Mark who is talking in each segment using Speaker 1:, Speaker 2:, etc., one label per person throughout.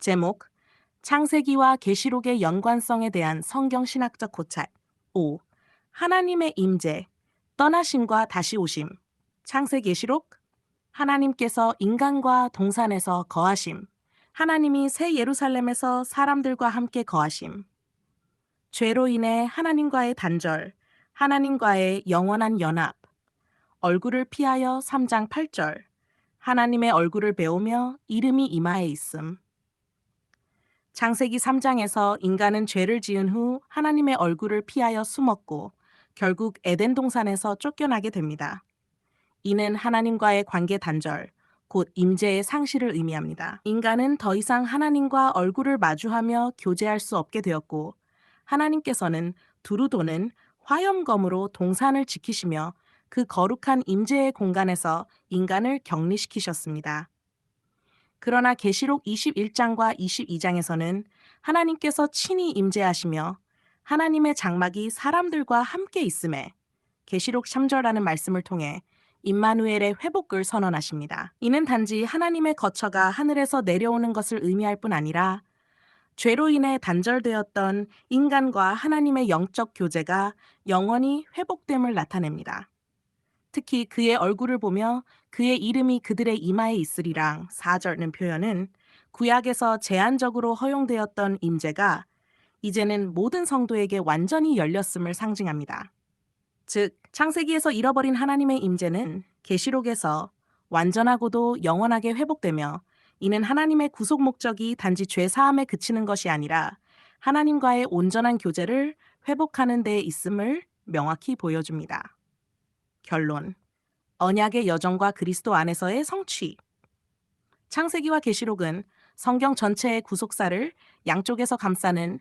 Speaker 1: 제목 창세기와 계시록의 연관성에 대한 성경 신학적 고찰. 5. 하나님의 임재 떠나심과 다시 오심. 창세계시록 하나님께서 인간과 동산에서 거하심. 하나님이 새 예루살렘에서 사람들과 함께 거하심. 죄로 인해 하나님과의 단절 하나님과의 영원한 연합. 얼굴을 피하여 3장 8절. 하나님의 얼굴을 배우며 이름이 이마에 있음 창세기 3장에서 인간은 죄를 지은 후 하나님의 얼굴을 피하여 숨었고 결국 에덴 동산에서 쫓겨나게 됩니다. 이는 하나님과의 관계 단절, 곧 임재의 상실을 의미합니다. 인간은 더 이상 하나님과 얼굴을 마주하며 교제할 수 없게 되었고 하나님께서는 두루 도는 화염검으로 동산을 지키시며 그 거룩한 임재의 공간에서 인간을 격리시키셨습니다. 그러나 계시록 21장과 22장에서는 하나님께서 친히 임재하시며 하나님의 장막이 사람들과 함께 있음에 계시록 3절라는 말씀을 통해 임마누엘의 회복을 선언하십니다. 이는 단지 하나님의 거처가 하늘에서 내려오는 것을 의미할 뿐 아니라 죄로 인해 단절되었던 인간과 하나님의 영적 교제가 영원히 회복됨을 나타냅니다. 특히 그의 얼굴을 보며 그의 이름이 그들의 이마에 있으리랑 4절는 표현은 구약에서 제한적으로 허용되었던 임재가 이제는 모든 성도에게 완전히 열렸음을 상징합니다. 즉 창세기에서 잃어버린 하나님의 임재는 계시록에서 완전하고도 영원하게 회복되며 이는 하나님의 구속 목적이 단지 죄 사함에 그치는 것이 아니라 하나님과의 온전한 교제를 회복하는 데 있음을 명확히 보여줍니다. 결론. 언약의 여정과 그리스도 안에서의 성취. 창세기와 계시록은 성경 전체의 구속사를 양쪽에서 감싸는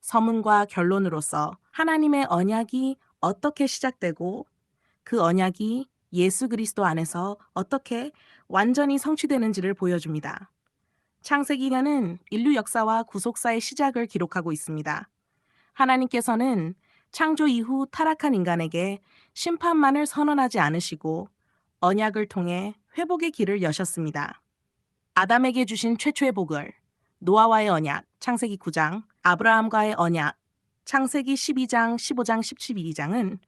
Speaker 1: 서문과 결론으로서 하나님의 언약이 어떻게 시작되고 그 언약이 예수 그리스도 안에서 어떻게 완전히 성취되는지를 보여줍니다. 창세기가는 인류 역사와 구속사의 시작을 기록하고 있습니다. 하나님께서는 창조 이후 타락한 인간에게 심판만을 선언하지 않으시고 언약을 통해 회복의 길을 여셨습니다. 아담에게 주신 최초의 복을 노아와의 언약 창세기 9장, 아브라함과의 언약 창세기 12장, 15장, 12장은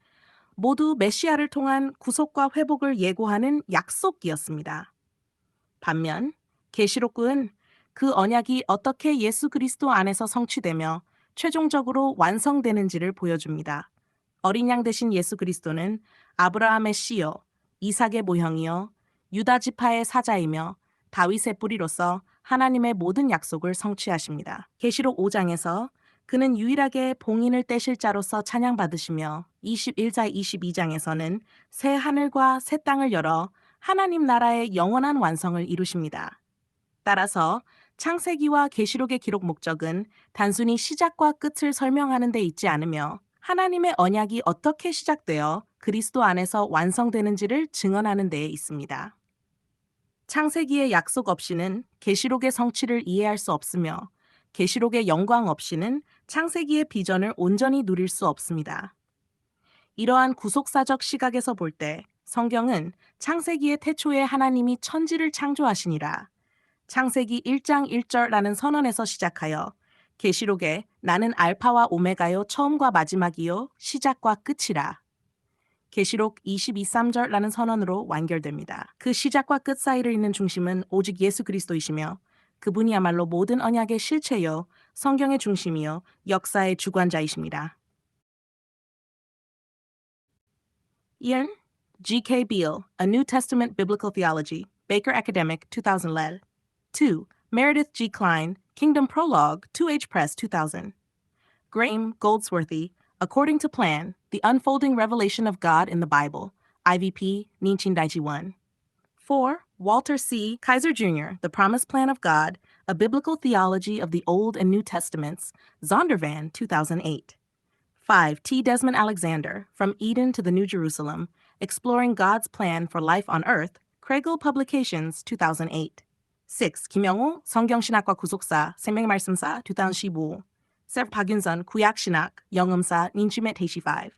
Speaker 1: 모두 메시아를 통한 구속과 회복을 예고하는 약속이었습니다. 반면 계시록은 그 언약이 어떻게 예수 그리스도 안에서 성취되며 최종적으로 완성되는지를 보여줍니다. 어린 양 대신 예수 그리스도는 아브라함의 씨요, 이삭의 모형이요, 유다 지파의 사자이며 다윗의 뿌리로서 하나님의 모든 약속을 성취하십니다. 계시록 5장에서 그는 유일하게 봉인을 떼실 자로서 찬양받으시며 21자 22장에서는 새 하늘과 새 땅을 열어 하나님 나라의 영원한 완성을 이루십니다. 따라서 창세기와 계시록의 기록 목적은 단순히 시작과 끝을 설명하는 데 있지 않으며 하나님의 언약이 어떻게 시작되어 그리스도 안에서 완성되는지를 증언하는 데에 있습니다. 창세기의 약속 없이는 계시록의 성취를 이해할 수 없으며 계시록의 영광 없이는 창세기의 비전을 온전히 누릴 수 없습니다. 이러한 구속사적 시각에서 볼 때 성경은 창세기의 태초에 하나님이 천지를 창조하시니라 창세기 1장 1절라는 선언에서 시작하여 계시록에 나는 알파와 오메가요 처음과 마지막이요 시작과 끝이라 계시록 22, 3절라는 선언으로 완결됩니다. 그 시작과 끝 사이를 잇는 중심은 오직 예수 그리스도이시며 그분이야말로 모든 언약의 실체요, 성경의 중심이요, 역사의 주관자이십니다. Ian G.K. Beale, A New Testament Biblical Theology, Baker Academic, 2000 led. 2. Meredith G. Klein, Kingdom Prologue, 2H Press, 2000. Graham Goldsworthy, According to Plan, The Unfolding Revelation of God in the Bible, IVP, 1991. 4. Walter C. Kaiser Jr., The Promised Plan of God, A Biblical Theology of the Old and New Testaments, Zondervan, 2008. 5. T. Desmond Alexander, From Eden to the New Jerusalem, Exploring God's Plan for Life on Earth, Kregel Publications, 2008. 6. 김영호, 성경신학과 구속사, 생명말씀사, 2015. Sir 박윤선, 구약신학, 영음사, 닌치멧 85.